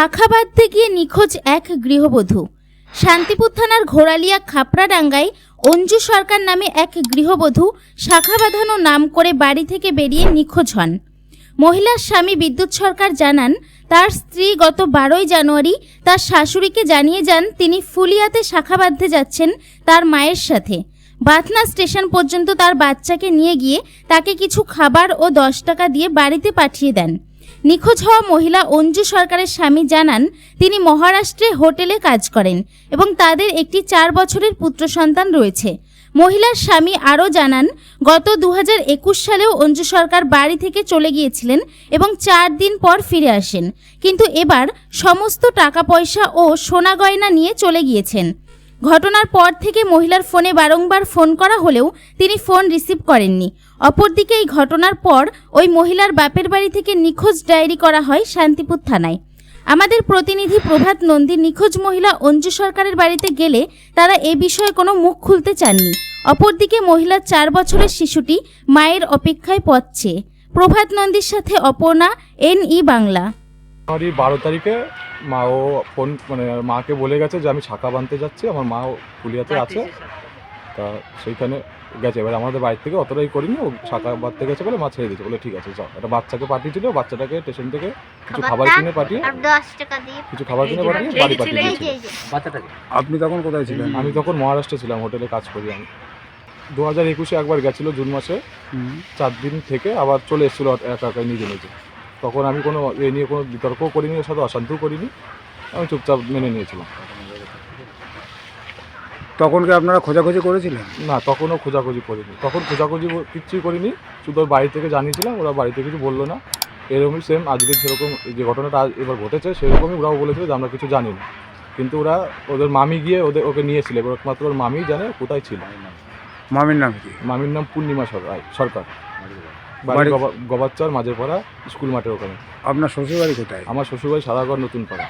শাখা বাঁধতে গিয়ে নিখোঁজ এক গৃহবধূ। শান্তিপুর থানার ঘোড়ালিয়া খাপড়াডাঙ্গায় অঞ্জু সরকার নামে এক গৃহবধূ শাখা বাঁধানো নাম করে বাড়ি থেকে বেরিয়ে নিখোঁজ হন। মহিলার স্বামী বিদ্যুৎ সরকার জানান, তার স্ত্রী গত বারোই জানুয়ারি তার শাশুড়িকে জানিয়ে যান, তিনি ফুলিয়াতে শাখা বাঁধতে যাচ্ছেন তার মায়ের সাথে। বাথনা স্টেশন পর্যন্ত তার বাচ্চাকে নিয়ে গিয়ে তাকে কিছু খাবার ও দশ টাকা দিয়ে বাড়িতে পাঠিয়ে দেন। নিখোঁজ হওয়া মহিলা অঞ্জু সরকারের স্বামী জানান, তিনি মহারাষ্ট্রে হোটেলে কাজ করেন এবং তাদের একটি চার বছরের পুত্র সন্তান রয়েছে। মহিলার স্বামী আরও জানান, গত দু সালেও অঞ্জু সরকার বাড়ি থেকে চলে গিয়েছিলেন এবং চার দিন পর ফিরে আসেন। কিন্তু এবার সমস্ত টাকা পয়সা ও সোনা গয়না নিয়ে চলে গিয়েছেন। ঘটনার পর থেকে মহিলার ফোনে বারংবার ফোন করা হলেও তিনি ফোন রিসিভ করেননি। অপরদিকে এই ঘটনার পর ওই মহিলার বাপের বাড়ি থেকে নিখোঁজ ডায়েরি করা হয় শান্তিপুর থানায়। আমাদের প্রতিনিধি প্রভাত নন্দী নিখোঁজ মহিলা অঞ্জু সরকারের বাড়িতে গেলে তারা এ বিষয়ে কোনো মুখ খুলতে চাননি। অপরদিকে মহিলার চার বছরের শিশুটি মায়ের অপেক্ষায় পথছে। প্রভাত নন্দীর সাথে অপর্ণা এন ই বাংলা। জানুয়ারি বারো তারিখে মা ও ফোন মানে মাকে বলে গেছে যে আমি শাখা বানতে যাচ্ছি আমার মা পুলিয়াতে আছে। তা সেইখানে গেছে। এবার আমাদের বাড়ির থেকে অতটাই করিনি ও শাখা বাঁধতে গেছে বলে মা ছেড়ে দিয়েছে। বলে ঠিক আছে যাও। একটা বাচ্চাকে পাঠিয়েছিল বাচ্চাটাকে স্টেশন থেকে কিছু খাবার কিনে পাঠিয়ে কিছু খাবার কিনে পাঠিয়ে বাড়ি পাঠিয়ে বাচ্চাটাকে? আপনি তখন কোথায় ছিলেন? আমি তখন মহারাষ্ট্রে ছিলাম হোটেলে কাজ করি আমি। দু হাজার একুশে একবার গেছিল জুন মাসে। চার দিন থেকে আবার চলে এসেছিল একা একাই নিজে নিজে। তখন আমি কোনো এ নিয়ে কোনো বিতর্কও করিনি ওর সাথে অশান্তিও করিনি। আমি চুপচাপ মেনে নিয়েছিলাম। তখন কি আপনারা খোঁজাখুঁজি করেছিলেন? না তখনও খোঁজাখুঁজি করিনি। তখন খোঁজাখুঁজি কিচ্ছুই করিনি। শুধু ওর বাড়ি থেকে জানিয়েছিলাম ওরা বাড়িতে কিছু বলল না। এরকমই সেম আজকে সেরকম যে ঘটনাটা আজ এবার ঘটেছে সেরকমই ওরাও বলেছিল যে আমরা কিছু জানি না। কিন্তু ওরা ওদের মামি গিয়ে ওদের ওকে নিয়েছিল এবার একমাত্র ওর মামিই জানে কোথায় ছিল। মামির নাম কি? মামির নাম পূর্ণিমা সরকার সরকার। বাড়ি বাড়ি- গবা- গবাচ্চর মাঝের পাড়া স্কুল মাঠের ওখানে। আপনার শ্বশুরবাড়ি কোথায়? আমার শ্বশুরবাড়ি সাদাগড় নতুন পাড়া।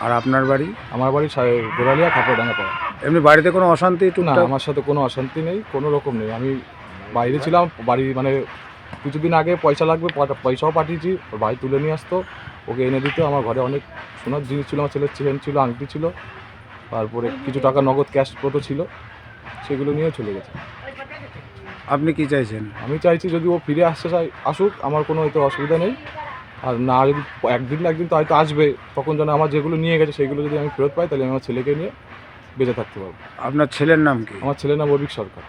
আর আপনার বাড়ি? আমার বাড়ি গোড়ালিয়া খাপড়ডাঙ্গা পাড়া। এমনি বাড়িতে কোনো অশান্তি একটু না আমার সাথে কোনো অশান্তি নেই কোনো রকম নেই। আমি বাইরে ছিলাম বাড়ি মানে কিছুদিন আগে পয়সা লাগবে পয়সাও পাঠিয়েছি ওর বাড়ি তুলে নিয়ে আসতো ওকে এনে দিত। আমার ঘরে অনেক সোনার জিনিস ছিল আমার ছেলের চেন ছিল আংটি ছিল তারপরে কিছু টাকা নগদ ক্যাশ কত ছিল সেগুলো নিয়ে চলে গেছে। আপনি কি চাইছেন? আমি চাইছি যদি ও ফিরে আসতে চাই আসুক আমার কোনো হয়তো অসুবিধা নেই। আর না যদি একদিন না একদিন তো হয়তো আসবে তখন যেন আমার যেগুলো নিয়ে গেছে সেগুলো যদি আমি ফেরত পাই তাহলে আমি আমার ছেলেকে নিয়ে বেঁচে থাকতে পারব। আপনার ছেলের নাম কি? আমার ছেলের নাম অভিক সরকার।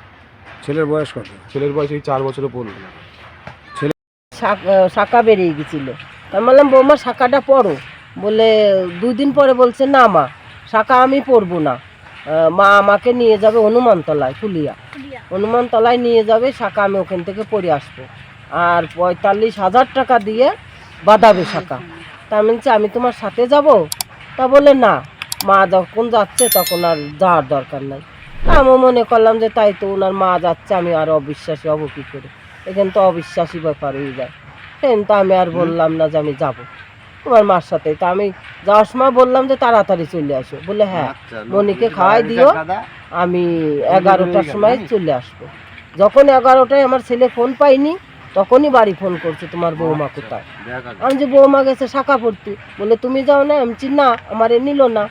ছেলের বয়স কত? ছেলের বয়স এই চার বছরে পড়ল। শাক- শাখা বেরিয়ে গেছিল। আমি বললাম বৌমা শাখাটা পড়ো। বলে দুই দিন পরে বলছে না মা শাখা আমি পড়ব না। মা আমাকে নিয়ে যাবে হনুমানতলায় ফুলিয়া হনুমানতলায় নিয়ে যাবে শাখা আমি ওখান থেকে পড়ে আসব। আর পঁয়তাল্লিশ হাজার টাকা দিয়ে বাঁধাবে শাখা তা আমি বলছি আমি তোমার সাথে যাব? তা বলে না। মা যখন যাচ্ছে তখন আর যাওয়ার দরকার নাই। তা আমি মনে করলাম যে তাই তো ওনার মা যাচ্ছে আমি আর অবিশ্বাসী হব কী করে? এখানে তো অবিশ্বাসী ব্যাপার হয়ে যায়। কিন্তু আমি আর বললাম না যে আমি যাব। তোমার মার সাথে। তা আমি যাওয়ার সময় বললাম যে তাড়াতাড়ি চলে আসো। বলে হ্যাঁ মনিকে খাওয়াই দিও আমি এগারোটার সময় চলে আসব। যখন এগারোটায় আমার ছেলে ফোন পাইনি তখনই বাড়ি ফোন করছে তোমার বৌমা কোথায়। আমি যে বৌমা গেছে শাখা পড়তে বলে তুমি যাও না আমি না আমার এ নিল না।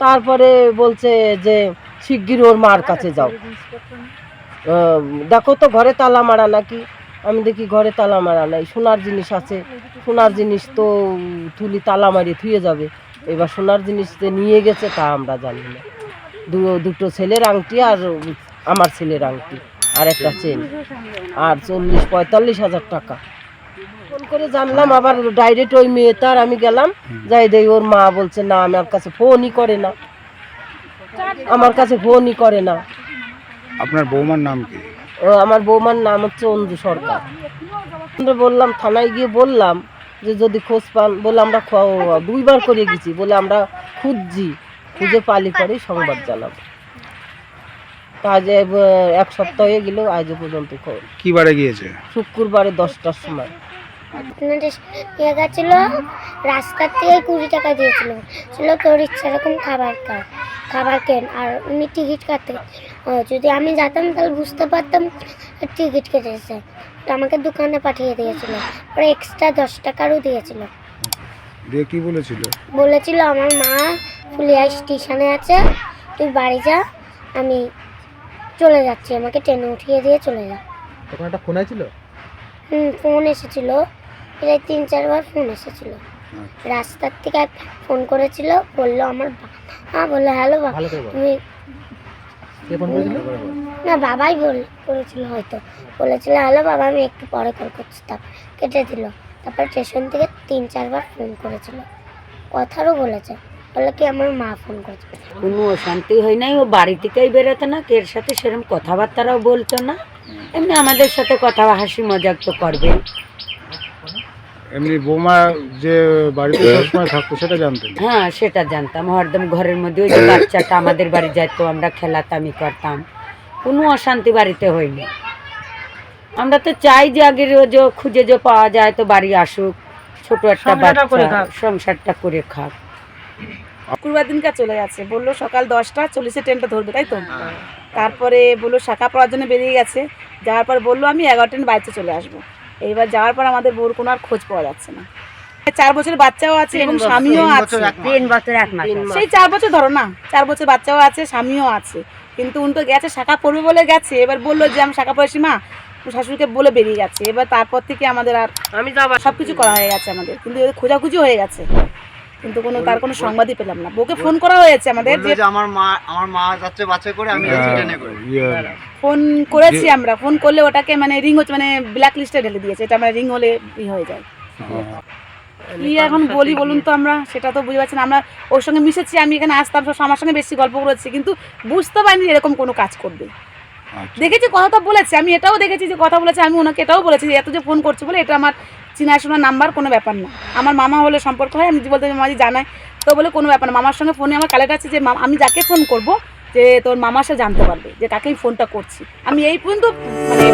তারপরে বলছে যে শিগগির ওর মার কাছে যাও। দেখো তো ঘরে তালা মারা নাকি? আমি দেখি ঘরে তালা মারা নাই, সোনার জিনিস আছে, সোনার জিনিস তো তুলি তালা মারিয়ে থুয়ে যাবে। এবার সোনার জিনিস যে নিয়ে গেছে তা আমরা জানি না। দুটো ছেলের আংটি আর আমার ছেলের আংটি আর একটা চেন আর চল্লিশ, পঁয়তাল্লিশ হাজার টাকা। ফোন করে জানলাম, আবার ডাইরেক্ট ওই মেয়েটার আমি গেলাম, যাই দেই ওর মা বলছে, না আমার কাছে ফোনই করে না। আমার কাছে ফোনই করে না। আপনার বৌমার নাম কি? ও আমার বৌমার নাম হচ্ছে অঞ্জু সরকার। আমরা বললাম থানায় গিয়ে বললাম যে যদি খোঁজ পান বলে আমরা দুইবার করে গেছি বলে আমরা খুঁজছি খুঁজে পালি পরেই সংবাদ জানাব। তা আজ এক সপ্তাহ হয়ে গেল আজও পর্যন্ত কি বারে গিয়েছে? শুক্রবারে দশটার সময়। আপনাদের ইয়ে গেছিল রাস্তার থেকে কুড়ি টাকা দিয়েছিল। ছিল তোর ইচ্ছা রকম খাবার খা খাবার কেন? আর উনি টিকিট কাটতে যদি আমি যেতাম তাহলে বুঝতে পারতাম টিকিট কেটেছে। তো আমাকে দোকানে পাঠিয়ে দিয়েছিল। পরে এক্সট্রা দশ টাকারও দিয়েছিল। দিয়ে কি বলেছিল? বলেছিল আমার মা ফুলিয়া স্টেশনে আছে তুই বাড়ি যা আমি চলে যাচ্ছি। আমাকে ট্রেনে উঠিয়ে দিয়ে চলে যা। তখন একটা ফোন ছিল হুম ফোন এসেছিল। প্রায় তিন চারবার ফোন এসেছিল। আচ্ছা। রাস্তার থেকে ফোন করেছিল বলল আমার মা বলল হ্যালো বাবা তুমি কে ফোন করেছিল? না বাবাই বল করেছিল হয়তো। বলেছিল হ্যালো বাবা আমি একটু পরে কল করছি। তা কেটে দিল। তারপর স্টেশন থেকে তিন চারবার ফোন করেছিল। কথারও বলেছে। বলল কি আমার মা ফোন করেছে? কোনো অশান্তি হয় নাই ও বাড়ি থেকেই বেরোতো না কের সাথে সেরকম কথাবার্তারাও বলতো না। এমনি আমাদের সাথে কথা হাসি মজাক তো করবে এমনি বৌমা যে বাড়িতে সবসময় থাকতো সেটা জানতেন? হ্যাঁ সেটা জানতাম। হরদম ঘরের মধ্যে ওই যে বাচ্চাটা আমাদের বাড়ি যাইতো আমরা খেলাতামই করতাম। কোনো অশান্তি বাড়িতে হয়নি। আমরা তো চাই যে আগের যে খুঁজে যে পাওয়া যায় তো বাড়ি আসুক ছোট একটা সংসারটা করে বাচ্চা খাক। সংসারটা করে খাক। শুক্রবার দিনকার চলে গেছে। বলল সকাল দশটা চল্লিশে ট্রেনটা ধরবে তাই তো? তারপরে বলল শাখা পড়ার জন্য বেরিয়ে গেছে। যাওয়ার পর বলল আমি এগারো ট্রেন বাড়িতে চলে আসব। এইবার যাওয়ার পর আমাদের বোর কোনো আর খোঁজ পাওয়া যাচ্ছে না। চার বছরের বাচ্চাও আছে এবং স্বামীও আছে। তিন বছর এক মাস সেই চার বছর ধরো না চার বছর বাচ্চাও আছে স্বামীও আছে। কিন্তু উনি তো গেছে শাখা পড়বে বলে গেছে এবার বলল যে আমি শাখা পড়েছি মা শাশুড়িকে বলে বেরিয়ে গেছে। এবার তারপর থেকে আমাদের আর আমি সব কিছু করা হয়ে গেছে আমাদের। কিন্তু খোঁজাখুঁজি হয়ে গেছে। কিন্তু কোনো তার কোনো সংবাদই পেলাম না। বউকে ফোন করা হয়েছে আমাদের যে আমার মা আমার মা যাচ্ছে বাচ্চা করে আমি যাচ্ছি ট্রেনে করে। ফোন করেছি আমরা। ফোন করলে ওটাকে মানে রিং হচ্ছে মানে ব্ল্যাক লিস্টে ঢেলে দিয়েছে। এটা মানে রিং হলে ই হয়ে যায়। কি এখন বলি বলুন তো আমরা? সেটা তো বুঝতে পারছি না। আমরা ওর সঙ্গে মিশেছি আমি এখানে আসতাম সব আমার সঙ্গে বেশি গল্প করেছি কিন্তু বুঝতে পারিনি এরকম কোনো কাজ করবে। আচ্ছা। দেখেছি কথা তো বলেছে। আমি এটাও দেখেছি যে কথা বলেছে আমি ওনাকে এটাও বলেছি যে এত যে ফোন করছে বলে এটা আমার চিনাশোনা নাম্বার কোনো ব্যাপার না। আমার মামা হলে সম্পর্ক হয়, আমি বলতে মাঝে জানাই, তো বলে কোনো ব্যাপার না। মামার সঙ্গে ফোনে আমার কালেক্ট আছে যে আমি যাকে ফোন করব, যে তোর মামা সে জানতে পারবে যে কাকে আমি ফোনটা করছি। আমি এই পর্যন্ত মানে